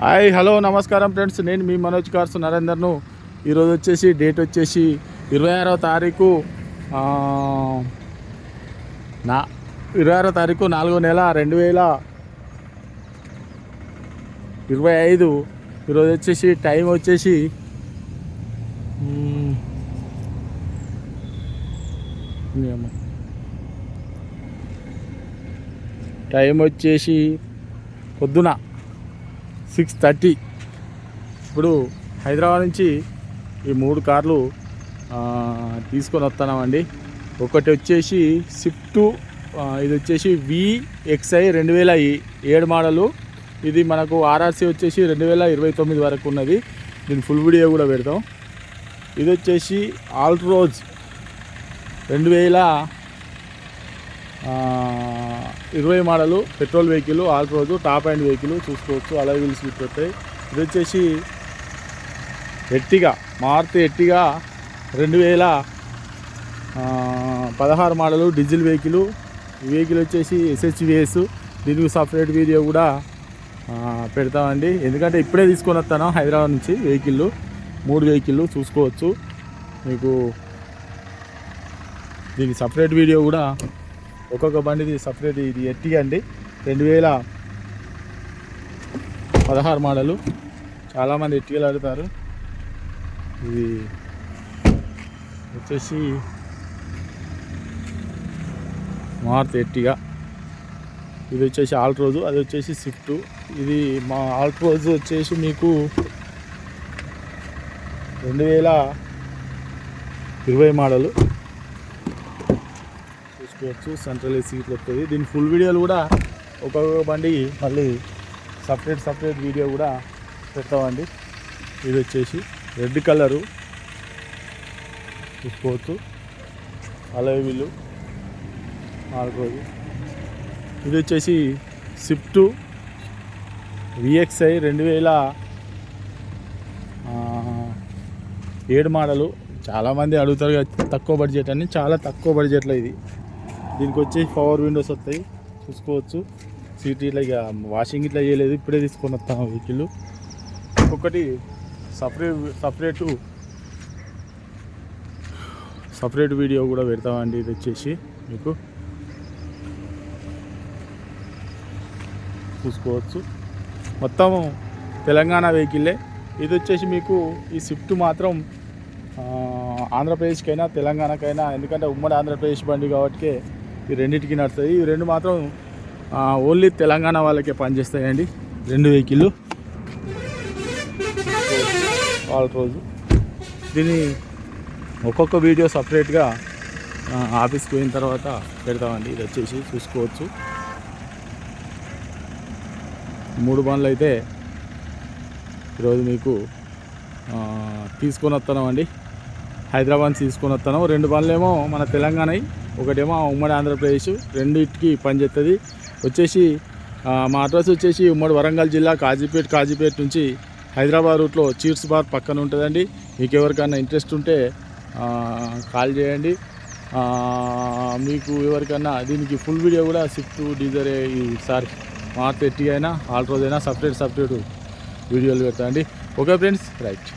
Hi hello నమస్కారం friends. నేను మీ Manoj cars నరేందర్ను. ఈరోజు వచ్చేసి డేట్ వచ్చేసి ఇరవై ఆరో తారీఖు నా ఇరవై ఆరో తారీఖు నాలుగో నెల రెండు వేల ఇరవై ఐదు. ఈరోజు వచ్చేసి టైం వచ్చేసి టైం వచ్చేసి పొద్దున సిక్స్ థర్టీ. ఇప్పుడు హైదరాబాద్ నుంచి ఈ మూడు కార్లు తీసుకొని వస్తున్నామండి. ఒకటి వచ్చేసి స్విఫ్ట్ ఇది వచ్చేసి విఎక్స్ఐ రెండు వేల ఏడు మోడలు. ఇది మనకు ఆర్ఆర్సీ వచ్చేసి రెండు వేల ఇరవై తొమ్మిది వరకు ఉన్నది. దీని ఫుల్ వీడియో కూడా పెడతాం. ఇది వచ్చేసి ఆల్ట్రోజ్ రెండు వేల ఇరవై model petrol vehicle Altroz top end vehicle చూసుకోవచ్చు అలా వీల్స్ వస్తాయి. ఇది వచ్చేసి ఎట్టిగా మారుతి ఎట్టిగా రెండు వేల పదహారు మోడలు డీజిల్ వెహికల్. ఈ వెహికల్ వచ్చేసి ఎస్హెచ్విఎస్. దీనికి సపరేట్ వీడియో కూడా పెడతామండి. ఎందుకంటే ఇప్పుడే తీసుకొని వస్తాను హైదరాబాద్ నుంచి వెహికల్. మూడు వెహికల్ చూసుకోవచ్చు. మీకు దీనికి సపరేట్ వీడియో కూడా ఒక్కొక్క బండిది సపరేట్ ఇది ఎట్టిగా అండి రెండు వేల పదహారు మోడలు. చాలామంది ఎట్టిగలు అడుగుతారు ఇది వచ్చేసి మారుతి ఎట్టిగా ఇది వచ్చేసి ఆల్ట్రోజు అది వచ్చేసి స్విఫ్ట్. ఇది మా ఆల్ట్రోజు వచ్చేసి మీకు రెండు వేల ఇరవై మోడలు. చూసుకోవచ్చు సెంట్రల్ ఏసీ ఇట్లా వస్తుంది దీని ఫుల్ వీడియోలు కూడా ఒక్కొక్క బండి మళ్ళీ సపరేట్ సపరేట్ వీడియో కూడా పెడతామండి. ఇది వచ్చేసి రెడ్ కలరు చూసుకోవచ్చు అలై వీళ్ళు నాలుగు రోజు ఇది వచ్చేసి స్విఫ్ట్ విఎక్స్ఐ రెండు వేల ఏడు మోడలు. చాలామంది అడుగుతారు తక్కువ బడ్జెట్ అని. చాలా తక్కువ బడ్జెట్లో ఇది. దీనికి వచ్చి పవర్ విండోస్ వస్తాయి. చూసుకోవచ్చు. సీట్ ఇట్లా ఇక వాషింగ్ ఇట్లా చేయలేదు. ఇప్పుడే తీసుకొని వస్తాం వెహికల్ ఒకటి సపరేట్ సపరేటు సపరేట్ వీడియో కూడా పెడతామండి ఇది వచ్చేసి మీకు. చూసుకోవచ్చు. మొత్తం తెలంగాణ వెహికలే ఇది వచ్చేసి మీకు ఈ స్విఫ్ట్ మాత్రం ఆంధ్రప్రదేశ్కైనా తెలంగాణకైనా ఎందుకంటే ఉమ్మడి ఆంధ్రప్రదేశ్ బండి కాబట్టి ఈ రెండింటికి నడుస్తాయి. ఈ రెండు మాత్రం ఓన్లీ తెలంగాణ వాళ్ళకే పనిచేస్తాయండి. రెండు వెహికల్ వాళ్ళ రోజు. దీన్ని ఒక్కొక్క వీడియో సపరేట్గా ఆఫీస్కి పోయిన తర్వాత పెడతామండి. ఇది వచ్చేసి చూసుకోవచ్చు. మూడు బండ్లు అయితే ఈరోజు మీకు తీసుకొని వస్తున్నామండి. హైదరాబాద్ తీసుకొని వస్తాను. రెండు పనులేమో మన తెలంగాణ ఒకటేమో ఉమ్మడి ఆంధ్రప్రదేశ్ రెండింటికి పనిచేస్తుంది వచ్చేసి మా అడ్రస్ వచ్చేసి ఉమ్మడి వరంగల్ జిల్లా కాజీపేట్ కాజీపేట్ నుంచి హైదరాబాద్ రూట్లో చీర్స్ బార్ పక్కన ఉంటుందండి. మీకు ఎవరికైనా ఇంట్రెస్ట్ ఉంటే కాల్ చేయండి. మీకు ఎవరికైనా దీనికి ఫుల్ వీడియో కూడా స్విఫ్ట్ డీజర్ ఈసారి మార్ట్ ఎట్టి అయినా ఆల్ అయినా సపరేట్ సపరేట్ వీడియోలు పెడతా అండి ఓకే ఫ్రెండ్స్ రైట్.